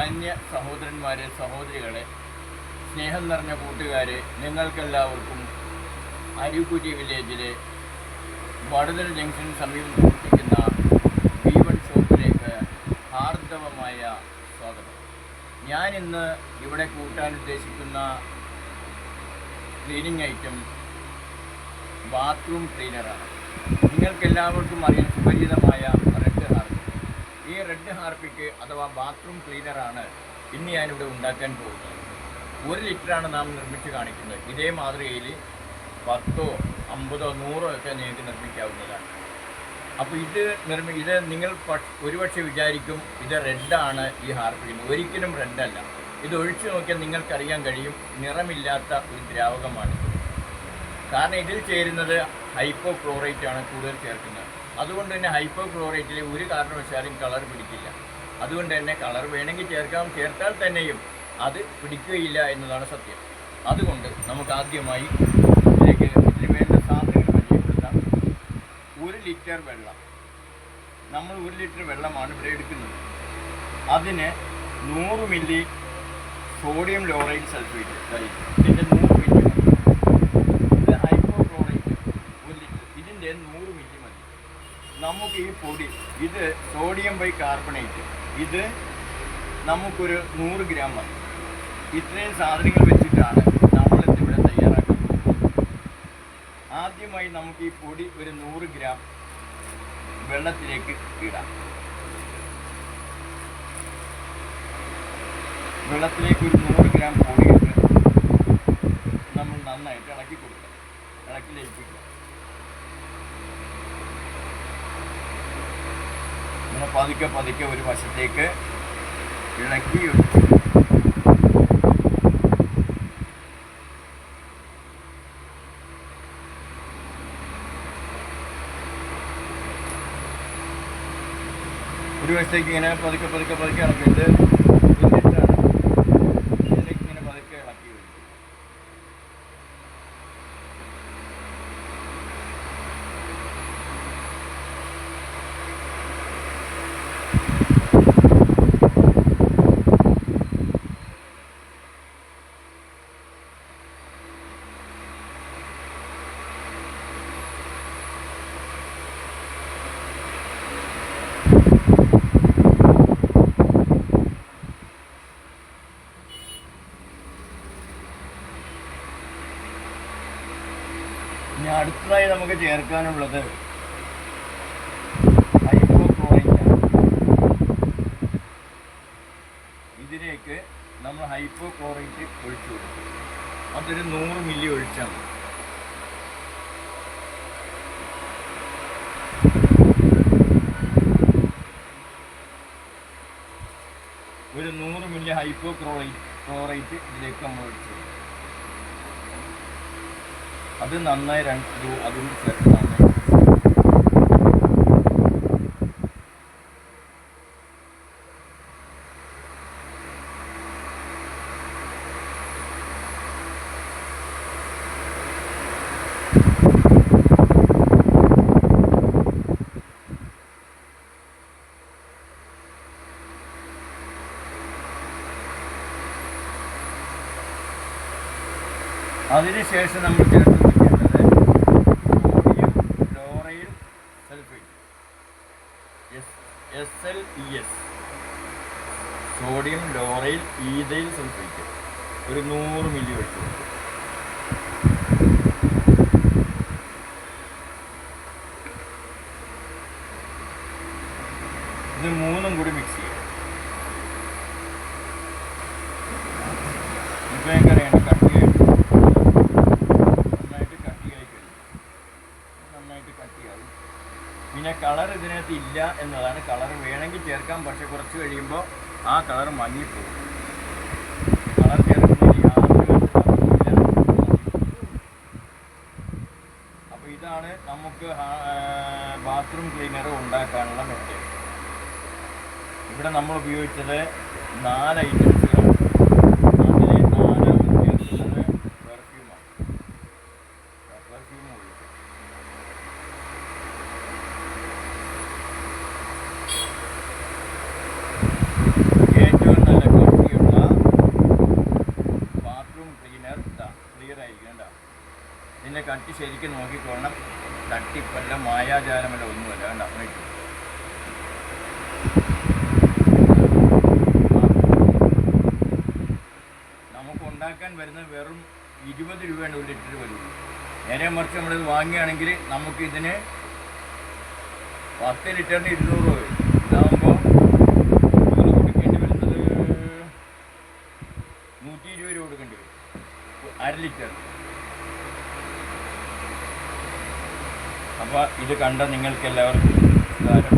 മാന്യ സഹോദരന്മാരെ സഹോദരികളെ സ്നേഹം നിറഞ്ഞ കൂട്ടുകാരെ നിങ്ങൾക്കെല്ലാവർക്കും അരിക്കുറ്റി വില്ലേജിലെ വടുതൽ ജംഗ്ഷൻ സമീപം പ്രവർത്തിക്കുന്ന ബി വൺ ഷോപ്പിലേക്ക് ഹാർദവമായ സ്വാഗതം. ഞാനിന്ന് ഇവിടെ കൂട്ടാൻ ഉദ്ദേശിക്കുന്ന ക്ലീനിങ് ഐറ്റം ബാത്റൂം ക്ലീനറാണ്. നിങ്ങൾക്കെല്ലാവർക്കും അറിയാൻ സുപരിചിതമായ ഈ റെഡ് ഹാർപ്പിക്ക് അഥവാ ബാത്റൂം ക്ലീനറാണ് ഇന്ന് ഞാനിവിടെ ഉണ്ടാക്കാൻ പോകുന്നത്. ഒരു ലിറ്ററാണ് നാം നിർമ്മിച്ച് കാണിക്കുന്നത്. ഇതേ മാതൃകയിൽ പത്തോ അമ്പതോ നൂറോ ഒക്കെ നിങ്ങൾക്ക് നിർമ്മിക്കാവുന്നതാണ്. അപ്പോൾ ഇത് നിർമ്മി ഇത് നിങ്ങൾ ഒരുപക്ഷെ വിചാരിക്കും ഇത് റെഡാണ് ഈ ഹാർപ്പിക്കിന് ഒരിക്കലും റെഡല്ല ഇത് ഒഴിച്ചു നോക്കിയാൽ നിങ്ങൾക്കറിയാൻ കഴിയും നിറമില്ലാത്ത ഒരു ദ്രാവകമാണ് കാരണം ഇതിൽ ചേരുന്നത് ഹൈപ്പോ ക്ലോറേറ്റ് ആണ് കൂടുതൽ ചേർക്കുന്നത്. അതുകൊണ്ട് തന്നെ ഹൈപ്പോ ക്ലോറേറ്റിൽ ഒരു കാരണവശാലും കളർ പിടിക്കില്ല. അതുകൊണ്ട് തന്നെ കളർ വേണമെങ്കിൽ ചേർക്കാം ചേർത്താൽ തന്നെയും അത് പിടിക്കുകയില്ല എന്നതാണ് സത്യം. അതുകൊണ്ട് നമുക്ക് ആദ്യമായി ഇതിലേക്ക് ഇതിന് വേണ്ട സാധനങ്ങൾ പരിചയപ്പെടുത്താം. ഒരു ലിറ്റർ വെള്ളം. നമ്മൾ ഒരു ലിറ്റർ വെള്ളമാണ് ഇവിടെ എടുക്കുന്നത്. അതിന് നൂറ് മില്ലി സോഡിയം ലോറൈൻ സൾഫേറ്റ് ഇതിന്റെ നൂറ് മില്ലി മതി ഇത് ഹൈപ്പോക്ലോറൈറ്റ് ഒരു ലിറ്റർ ഇതിന്റെ നൂറ് മില്ലി മതി നമുക്ക് ഈ പൊടി ഇത് സോഡിയം ബൈ കാർബണേറ്റ് ഇത് നമുക്കൊരു നൂറ് ഗ്രാം മതി ഇത്രയും സാധനങ്ങൾ വെച്ചിട്ടാണ് നമ്മൾ ഇവിടെ തയ്യാറാക്കുന്നത്. ആദ്യമായി നമുക്ക് ഈ പൊടി ഒരു നൂറ് ഗ്രാം വെള്ളത്തിലേക്ക് ഇടാം. വെള്ളത്തിലേക്ക് ഒരു നൂറ് ഗ്രാം പതുക്കെ പതുക്കെ ഒരു വശത്തേക്ക് ഇളക്കി ഒഴിച്ച് ഒരു വശത്തേക്ക് ഇങ്ങനെ പതുക്കെ പതുക്കെ പതുക്കെ ഇളക്കിയിട്ട് ചേർക്കാനുള്ളത് ഇതിലേക്ക് നമ്മൾ ഹൈപ്പോക്ലോറൈറ്റ് ഒഴിച്ചു കൊടുക്കും. അതൊരു നൂറ് മില്ലി ഒഴിച്ചാൽ ഒരു നൂറ് മില്ലി ഹൈപ്പോ ക്ലോറൈറ്റ് ക്ലോറൈറ്റ് ഇതിലേക്ക് നമ്മൾ ഒഴിച്ചു കൊടുക്കും. അത് നന്നായി രണ്ട് അതും അതിനുശേഷം നമ്മൾ ചേർത്ത് സോഡിയം ലോറയിൽ ഈതയിൽ സൾഫേറ്റ് ഒരു നൂറ് മില്ലി ഒഴിച്ചു കൊടുക്കും ഇത് മൂന്നും കൂടി മിക്സ് ചെയ്യും. ഇപ്പം എങ്ങനെയാണ് കട്ടിയായിട്ട് നന്നായിട്ട് കട്ടിയായി കഴിഞ്ഞു. നന്നായിട്ട് കട്ടിയാവും പിന്നെ കളർ ഇതിനകത്ത് ഇല്ല എന്നതാണ്. കളർ വേണമെങ്കിൽ ചേർക്കാം. പക്ഷെ കുറച്ച് കഴിയുമ്പോൾ ആ കളർ വിധത്തിലുള്ള അപ്പോൾ ഇതാണ് നമുക്ക് ബാത്റൂം ക്ലീനർ ഉണ്ടാക്കാനുള്ള മെത്തേഡ് ഇവിടെ നമ്മൾ ഉപയോഗിച്ചത് നാല് ഇതാ ക്ലിയർ ആയിരിക്കും കേട്ടോ കട്ടി ശരിക്കും നോക്കിക്കോണം തട്ടിപ്പല്ല മായാജാലമല്ല ഒന്നുമല്ല വേണ്ട അങ്ങനെ നമുക്ക് ഉണ്ടാക്കാൻ വരുന്നത് വെറും ഇരുപത് രൂപയാണ് ഒരു ലിറ്റർ വരുന്നത് നേരെ മറിച്ച് നമ്മളിത് വാങ്ങുകയാണെങ്കിൽ നമുക്ക് ഇതിന് പത്ത് ലിറ്ററിന് ഇരുന്നൂറ് രൂപ വരും. അപ്പോൾ ഇത് കണ്ട നിങ്ങൾക്ക് എല്ലാവർക്കും ഉപകാരം